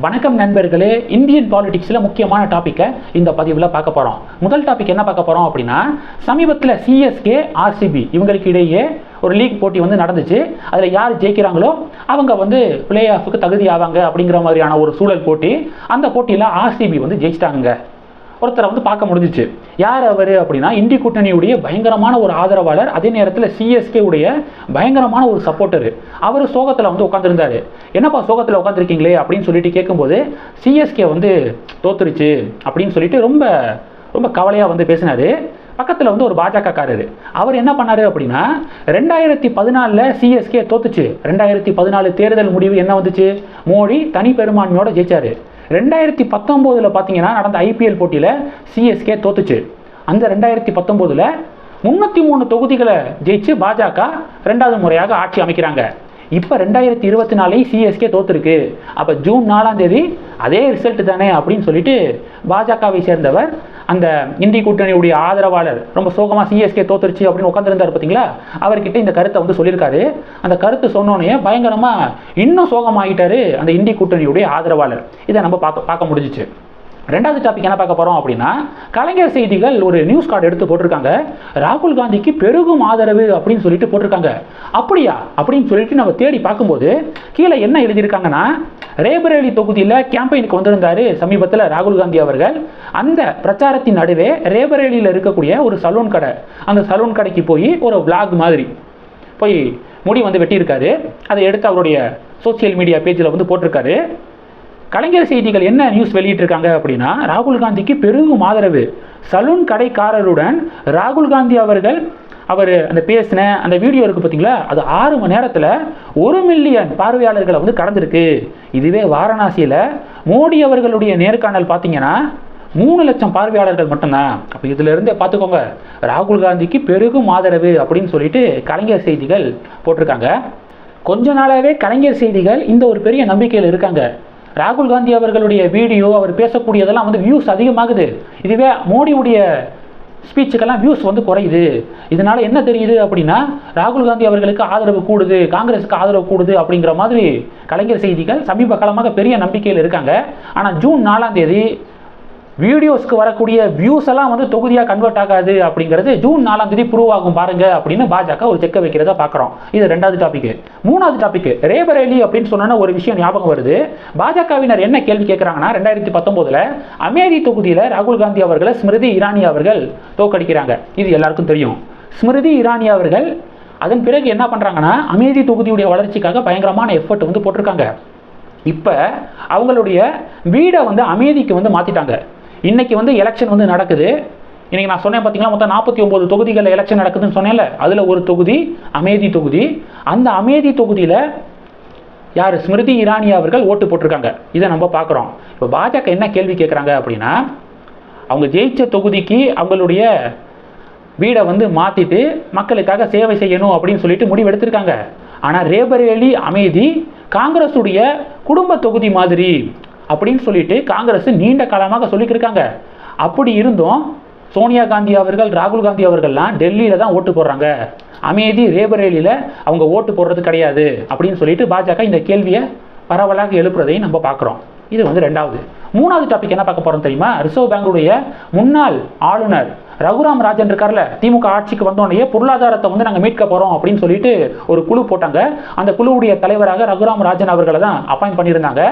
வணக்கம் நண்பர்களே இந்தியன் பாலிடிக்ஸில் முக்கியமான டாப்பிக்கை இந்த பதிவில் பார்க்க போகிறோம் முதல் டாபிக் என்ன பார்க்க போகிறோம் அப்படின்னா சமீபத்தில் சிஎஸ்கே ஆர்சிபி இவங்களுக்கு இடையே ஒரு லீக் போட்டி வந்து நடந்துச்சு. அதில் யார் ஜெயிக்கிறாங்களோ அவங்க வந்து பிளே ஆஃபுக்கு தகுதி ஆவாங்க அப்படிங்கிற மாதிரியான ஒரு சூழல் போட்டி. அந்த போட்டியில் ஆர்சிபி வந்து ஜெயிச்சிட்டாங்க ஒருத்தரை வந்து பார்க்க முடிஞ்சிச்சு. யார் அவர் அப்படின்னா இந்தி கூட்டணியுடைய பயங்கரமான ஒரு ஆதரவாளர் அதே நேரத்தில் சிஎஸ்கே உடைய பயங்கரமான ஒரு சப்போர்ட்டர் அவர் சோகத்தில் வந்து உட்காந்துருந்தாரு என்னப்பா சோகத்தில் உட்காந்துருக்கீங்களே அப்படின்னு சொல்லிட்டு கேட்கும்போது சிஎஸ்கே வந்து தோத்துருச்சு அப்படின்னு சொல்லிட்டு ரொம்ப ரொம்ப கவலையாக வந்து பேசினாரு. பக்கத்தில் வந்து ஒரு பாஜக அவர் என்ன பண்ணார் அப்படின்னா ரெண்டாயிரத்தி பதினாலில் சிஎஸ்கே தோத்துச்சு. ரெண்டாயிரத்தி பதினாலு தேர்தல் முடிவு என்ன வந்துச்சு? மோடி தனி பெரும்பான்மையோட ஜெயிச்சாரு. ரெண்டாயிரத்தி பத்தொம்போதில் பார்த்தீங்கன்னா நடந்த ஐபிஎல் போட்டியில் சிஎஸ்கே தோத்துச்சு. அந்த ரெண்டாயிரத்தி பத்தொம்போதில் முன்னூற்றி மூணு தொகுதிகளை ஜெயிச்சு பாஜக ரெண்டாவது முறையாக ஆட்சி அமைக்கிறாங்க. இப்போ ரெண்டாயிரத்தி இருபத்தி நாலையும் சிஎஸ்கே தோத்துருக்கு. அப்போ ஜூன் நாலாம் தேதி அதே ரிசல்ட் தானே அப்படின்னு சொல்லிட்டு பாஜகவை சேர்ந்தவர் அந்த இந்திய கூட்டணியுடைய ஆதரவாளர் ரொம்ப சோகமாக சிஎஸ்கே தோத்துருச்சு அப்படின்னு உட்காந்துருந்தார் பார்த்தீங்களா அவர்கிட்ட இந்த கருத்தை வந்து சொல்லியிருக்காரு. அந்த கருத்து சொன்னோன்னே பயங்கரமாக இன்னும் சோகமாகிட்டாரு அந்த இந்திய கூட்டணியுடைய ஆதரவாளர். இதை நம்ம பார்க்க பார்க்க முடிஞ்சிச்சு. ரெண்டாவது டாபிக் என்ன பார்க்க போகிறோம் அப்படின்னா கலைஞர் செய்திகள் ஒரு நியூஸ் கார்டு எடுத்து போட்டிருக்காங்க. ராகுல் காந்திக்கு பெருகும் ஆதரவு அப்படின்னு சொல்லிட்டு போட்டிருக்காங்க. அப்படியா? அப்படின்னு சொல்லிட்டு நம்ம தேடி பார்க்கும்போது கீழே என்ன எழுதியிருக்காங்கன்னா ரேபரேலி தொகுதியில் கேம்பெயினுக்கு வந்திருந்தாரு சமீபத்தில் ராகுல் காந்தி அவர்கள். அந்த பிரச்சாரத்தின் நடுவே ரேபரேலியில் இருக்கக்கூடிய ஒரு சலூன் கடை அந்த சலூன் கடைக்கு போய் ஒரு விளாக் மாதிரி போய் முடி வந்து வெட்டியிருக்காரு. அதை எடுத்து அவருடைய சோஷியல் மீடியா பேஜில் வந்து போட்டிருக்காரு. கலைஞர் செய்திகள் என்ன நியூஸ் வெளியிட்டிருக்காங்க அப்படின்னா ராகுல் காந்திக்கு பெருகும் ஆதரவு. சலூன் கடைக்காரருடன் ராகுல் காந்தி அவர்கள் அவர் அந்த பேசின அந்த வீடியோ இருக்குது பார்த்தீங்களா? அது ஆறு மணி நேரத்தில் ஒரு மில்லியன் பார்வையாளர்களை வந்து கடந்திருக்கு. இதுவே வாரணாசியில் மோடி அவர்களுடைய நேர்காணல் பார்த்தீங்கன்னா மூணு லட்சம் பார்வையாளர்கள் மட்டும்தான். அப்போ இதிலிருந்தே பார்த்துக்கோங்க ராகுல் காந்திக்கு பெருகும் ஆதரவு அப்படின்னு சொல்லிட்டு கலைஞர் செய்திகள் போட்டிருக்காங்க. கொஞ்ச நாளாகவே கலைஞர் செய்திகள் இந்த ஒரு பெரிய நம்பிக்கையில் இருக்காங்க. ராகுல் காந்தி அவர்களுடைய வீடியோ அவர் பேசக்கூடியதெல்லாம் வந்து வியூஸ் அதிகமாகுது. இதுவே மோடியுடைய ஸ்பீச்சுக்கெல்லாம் வியூஸ் வந்து குறையுது. இதனால் என்ன தெரியுது அப்படின்னா ராகுல் காந்தி அவர்களுக்கு ஆதரவு கூடுது காங்கிரஸுக்கு ஆதரவு கூடுது அப்படிங்கிற மாதிரி கலைஞர் செய்திகள் சமீப காலமாக பெரிய நம்பிக்கையில் இருக்காங்க. ஆனால் ஜூன் நாலாம் தேதி வீடியோஸ்க்கு வரக்கூடிய வியூஸ் எல்லாம் வந்து தொகுதியாக கன்வெர்ட் ஆகாது அப்படிங்கிறது ஜூன் நாலாம் தேதி ப்ரூவ் ஆகும் பாருங்க அப்படின்னு பாஜக ஒரு செக்க வைக்கிறதா பார்க்குறோம். இது ரெண்டாவது டாபிக் மூணாவது டாபிக் ரேபரேலி அப்படின்னு சொன்னோன்னா ஒரு விஷயம் ஞாபகம் வருது. பாஜகவினர் என்ன கேள்வி கேட்குறாங்கன்னா ரெண்டாயிரத்தி பத்தொம்போதில் அமேதி தொகுதியில் ராகுல் காந்தி அவர்களை ஸ்மிருதி இரானி அவர்கள் தோக்கடிக்கிறாங்க இது எல்லாருக்கும் தெரியும். ஸ்மிருதி இரானி அவர்கள் அதன் பிறகு என்ன பண்ணுறாங்கன்னா அமேதி தொகுதியுடைய வளர்ச்சிக்காக பயங்கரமான எஃபர்ட் வந்து போட்டிருக்காங்க. இப்போ அவங்களுடைய வீடை வந்து அமேதிக்கு வந்து மாற்றிட்டாங்க இன்றைக்கி வந்து எலெக்ஷன் வந்து நடக்குது. இன்றைக்கி நான் சொன்னேன் பார்த்தீங்களா மொத்தம் நாற்பத்தி ஒம்பது தொகுதிகளில் எலெக்ஷன் நடக்குதுன்னு சொன்னேன்ல அதில் ஒரு தொகுதி அமேதி தொகுதி. அந்த அமேதி தொகுதியில் யார்? ஸ்மிருதி இரானி அவர்கள் ஓட்டு போட்டிருக்காங்க. இதை நம்ம பார்க்குறோம் இப்போ பாஜக என்ன கேள்வி கேட்குறாங்க அப்படின்னா அவங்க ஜெயிச்ச தொகுதிக்கு அவங்களுடைய வீடை வந்து மாற்றிட்டு மக்களுக்காக சேவை செய்யணும் அப்படின்னு சொல்லிட்டு முடிவு எடுத்திருக்காங்க. ஆனால் ரேபரேலி அமேதி காங்கிரஸுடைய குடும்ப தொகுதி மாதிரி அப்படின்னு சொல்லிட்டு காங்கிரஸ் நீண்ட காலமாக சொல்லிக்கிருக்காங்க. அப்படி இருந்தும் சோனியா காந்தி அவர்கள் ராகுல் காந்தி அவர்கள்லாம் டெல்லியில் தான் ஓட்டு போடுறாங்க. அமேதி ரேபரேலியில் அவங்க ஓட்டு போடுறது கிடையாது அப்படின்னு சொல்லிட்டு பாஜக இந்த கேள்வியை பரவலாக எழுப்புறதையும் நம்ம பார்க்குறோம். இது வந்து ரெண்டாவது. மூணாவது டாபிக் என்ன பார்க்க போகிறோம் தெரியுமா? ரிசர்வ் பேங்குடைய முன்னாள் ஆளுநர் ரகுராம் ராஜன் இருக்கார்ல திமுக ஆட்சிக்கு வந்தோடனே பொருளாதாரத்தை வந்து நாங்கள் மீட்க போகிறோம் அப்படின்னு சொல்லிட்டு ஒரு குழு போட்டாங்க. அந்த குழுவுடைய தலைவராக ரகுராம் ராஜன் அவர்களை தான் அப்பாயிண்ட் பண்ணியிருந்தாங்க.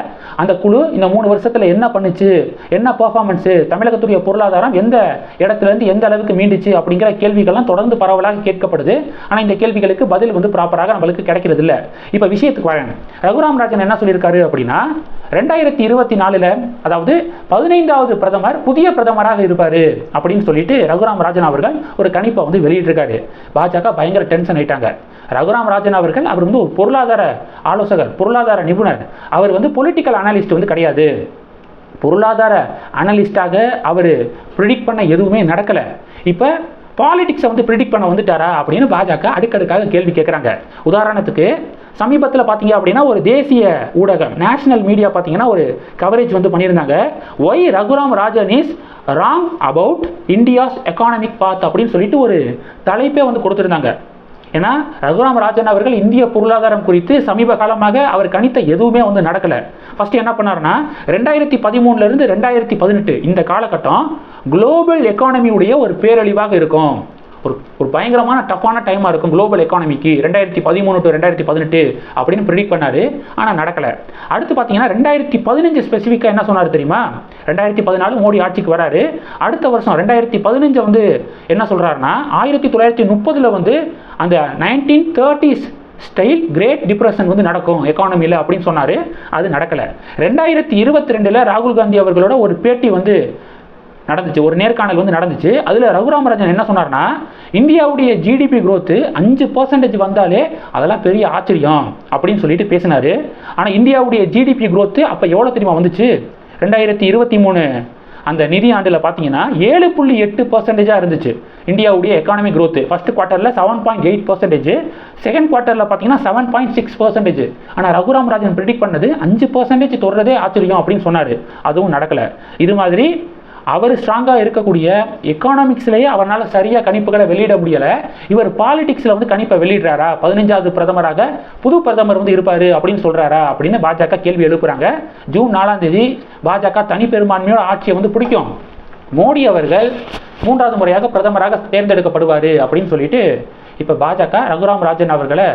அந்த குழு இந்த மூணு வருஷத்துல என்ன பண்ணுச்சு? என்ன பர்ஃபார்மன்ஸு தமிழகத்துடைய பொருளாதாரம் எந்த இடத்துல இருந்து எந்த அளவுக்கு மீண்டுச்சு அப்படிங்கிற கேள்விகள்லாம் தொடர்ந்து பரவலாக கேட்கப்படுது. ஆனால் இந்த கேள்விகளுக்கு பதில் வந்து ப்ராப்பராக நம்மளுக்கு கிடைக்கிறது இல்லை இப்போ விஷயத்துக்கு வரேன் ரகுராம் ராஜன் என்ன சொல்லியிருக்காரு அப்படின்னா ரெண்டாயிரத்தி இருபத்தி நாலுல அதாவது பதினைந்தாவது பிரதமர் புதிய பிரதமராக இருப்பார் அப்படின்னு சொல்லிட்டு ரகுராம் ராஜன் அவர்கள் ஒரு கணிப்பை வந்து வெளியிட்டிருக்காரு. பாஜக பயங்கர டென்ஷன் ஆயிட்டாங்க. ரகுராம் ராஜன் அவர்கள் அவர் வந்து ஒரு பொருளாதார ஆலோசகர் பொருளாதார நிபுணர். அவர் வந்து பொலிட்டிக்கல் அனாலிஸ்ட் வந்து கிடையாது. பொருளாதார அனலிஸ்டாக அவர் ப்ரிடிக்ட் பண்ண எதுவுமே நடக்கலை. இப்போ பாலிடிக்ஸை வந்து ப்ரிடிக்ட் பண்ண வந்துட்டாரா அப்படின்னு பாஜக அடுக்கடுக்காக கேள்வி கேட்குறாங்க உதாரணத்துக்கு சமீபத்தில் பார்த்தீங்க அப்படின்னா ஒரு தேசிய ஊடகம் நேஷனல் மீடியா பார்த்தீங்கன்னா ஒரு கவரேஜ் வந்து பண்ணியிருந்தாங்க. Why Raghuram Rajan is wrong about India's economic path அப்படின்னு சொல்லிட்டு ஒரு தலைப்பே வந்து கொடுத்துருந்தாங்க. ஏன்னா ரகுராம் ராஜன் அவர்கள் இந்திய பொருளாதாரம் குறித்து சமீப காலமாக அவர் கணித்த எதுவுமே வந்து நடக்கலை. ஃபர்ஸ்ட் என்ன பண்ணாருன்னா ரெண்டாயிரத்தி பதிமூணுலேருந்து ரெண்டாயிரத்தி பதினெட்டு இந்த காலகட்டம் குளோபல் எக்கானமியுடைய ஒரு பேரழிவாக இருக்கும். ஒரு ஒரு பயங்கரமான டஃப்பான டைமாக இருக்கும் குளோபல் எக்கானமிக்கு ரெண்டாயிரத்தி பதிமூணு டு ரெண்டாயிரத்தி பதினெட்டு அப்படின்னு ப்ரிடிக் பண்ணாரு. ஆனால் நடக்கலை. அடுத்து பார்த்தீங்கன்னா ரெண்டாயிரத்தி பதினஞ்சு ஸ்பெசிஃபிக்காக என்ன சொன்னார் தெரியுமா? ரெண்டாயிரத்தி பதினாலு மோடி ஆட்சிக்கு வராரு. அடுத்த வருஷம் ரெண்டாயிரத்தி பதினஞ்சு வந்து என்ன சொல்கிறாருன்னா ஆயிரத்தி தொள்ளாயிரத்தி முப்பதில் வந்து அந்த nineteen thirties style great depression வந்து நடக்கும் எக்கானமியில் அப்படின்னு சொன்னார். அது நடக்கலை. ரெண்டாயிரத்தி இருபத்தி ரெண்டில் ராகுல் காந்தி அவர்களோட ஒரு பேட்டி வந்து நடந்துச்சு. ஒரு நேர்காணல் வந்து நடந்துச்சு. அதில் ரகுராமராஜன் என்ன சொன்னார்னா இந்தியாவுடைய ஜிடிபி க்ரோத்து அஞ்சு பர்சன்டேஜ் வந்தாலே அதெல்லாம் பெரிய ஆச்சரியம் அப்படின்னு சொல்லிட்டு பேசினாரு. ஆனால் இந்தியாவுடைய ஜிடிபி க்ரோத்து அப்போ எவ்வளோ தெரியுமா வந்துச்சு? ரெண்டாயிரத்தி இருபத்தி மூணு அந்த நிதி ஆண்டில் பார்த்தீங்கன்னா ஏழு புள்ளி எட்டு பர்சன்டேஜாக இருந்துச்சு இந்தியாவுடைய economic growth first குவார்ட்டரில் seven point eight percentage second குவார்ட்டரில் பார்த்தீங்கன்னா செவன் பாயிண்ட் சிக்ஸ் பர்சன்டேஜ் ஆனால் ரகுராம் ராஜன் ப்ரிடிக் பண்ணது அஞ்சு பர்சன்டேஜ் தொடுறதே ஆச்சரியம் அப்படின்னு சொன்னார். அதுவும் நடக்கலை. இது மாதிரி அவர் ஸ்ட்ராங்காக இருக்கக்கூடிய எக்கானாமிக்ஸ்லேயே அவரால் சரியாக கணிப்புகளை வெளியிட முடியலை. இவர் பாலிடிக்ஸில் வந்து கணிப்பை வெளியிடுறாரா? பதினஞ்சாவது பிரதமராக புது பிரதமர் வந்து இருப்பார் அப்படின்னு சொல்கிறாரா அப்படின்னு பாஜக கேள்வி எழுப்புறாங்க. ஜூன் நாலாம் தேதி பாஜக தனிப்பெரும்பான்மையோட ஆட்சியை வந்து பிடிக்கும். மோடி அவர்கள் மூன்றாவது முறையாக பிரதமராக தேர்ந்தெடுக்கப்படுவார் அப்படின்னு சொல்லிட்டு இப்போ பாஜக ரகுராம் ராஜன் அவர்களை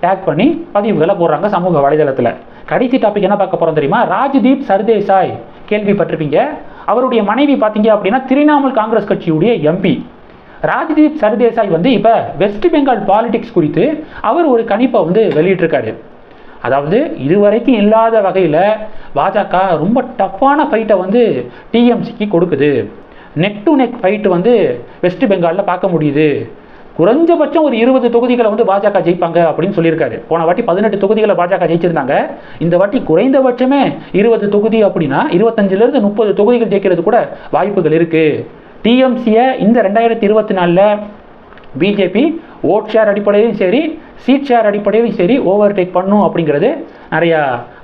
டேக் பண்ணி பதிவுகளை போடுறாங்க சமூக வலைதளத்தில். கடைசி டாபிக் என்ன பார்க்க போகிறோம் தெரியுமா? ராஜ்தீப் சர்தேசாய் கேள்விப்பட்டிருப்பீங்க. அவருடைய மனைவி பார்த்தீங்க அப்படின்னா திரிணாமுல் காங்கிரஸ் கட்சியுடைய எம்பி ராஜ்தீப் சர்தேசாய் வந்து இப்போ வெஸ்ட் பெங்கால் பாலிடிக்ஸ் குறித்து அவர் ஒரு கணிப்பை வந்து வெளியிட்டிருக்காரு. அதாவது இதுவரைக்கும் இல்லாத வகையில் பாஜக ரொம்ப டஃப்பான ஃபைட்டை வந்து டிஎம்சிக்கு கொடுக்குது. நெக் டு நெக் ஃபைட்டு வந்து வெஸ்ட் பெங்காலில் பார்க்க முடியுது. குறைஞ்சபட்சம் ஒரு இருபது தொகுதிகளை வந்து பாஜக ஜெயிப்பாங்க அப்படின்னு சொல்லியிருக்காரு. போன வாட்டி பதினெட்டு தொகுதிகளை பாஜக ஜெயிச்சிருந்தாங்க. இந்த வாட்டி குறைந்தபட்சமே இருபது தொகுதி அப்படின்னா இருபத்தஞ்சிலிருந்து முப்பது தொகுதிகள் ஜெயிக்கிறது கூட வாய்ப்புகள் இருக்குது டிஎம்சியை இந்த ரெண்டாயிரத்தி இருபத்தி நாலில் பிஜேபி ஓட் ஷேர் அடிப்படையிலும் சரி சீட் ஷேர் அடிப்படையிலும் சரி ஓவர் டேக் பண்ணும் அப்படிங்கிறது நிறையா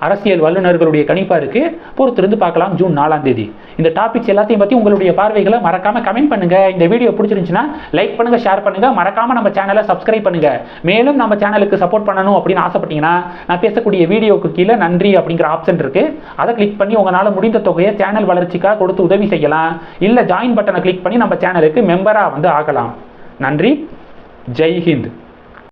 அரசியல் வல்லுநர்களுடைய கணிப்பாக இருக்குது பொறுத்திருந்து பார்க்கலாம் ஜூன் நாலாம் தேதி. இந்த டாபிக்ஸ் எல்லாத்தையும் பற்றி உங்களுடைய பார்வைகளை மறக்காமல் கமெண்ட் பண்ணுங்கள் இந்த வீடியோ பிடிச்சிருந்துச்சுன்னா லைக் பண்ணுங்கள் ஷேர் பண்ணுங்கள் மறக்காமல் நம்ம சேனலை சப்ஸ்கிரைப் பண்ணுங்கள் மேலும் நம்ம சேனலுக்கு சப்போர்ட் பண்ணணும் அப்படின்னு ஆசைப்பட்டீங்கன்னா நான் பேசக்கூடிய வீடியோக்கு கீழே நன்றி அப்படிங்கிற ஆப்ஷன் இருக்குது அதை கிளிக் பண்ணி உங்களால் முடிந்த தொகையை சேனல் வளர்ச்சிக்காக கொடுத்து உதவி செய்யலாம். இல்லை ஜாயின் பட்டனை கிளிக் பண்ணி நம்ம சேனலுக்கு மெம்பராக வந்து ஆகலாம். நன்றி. जय हिंद।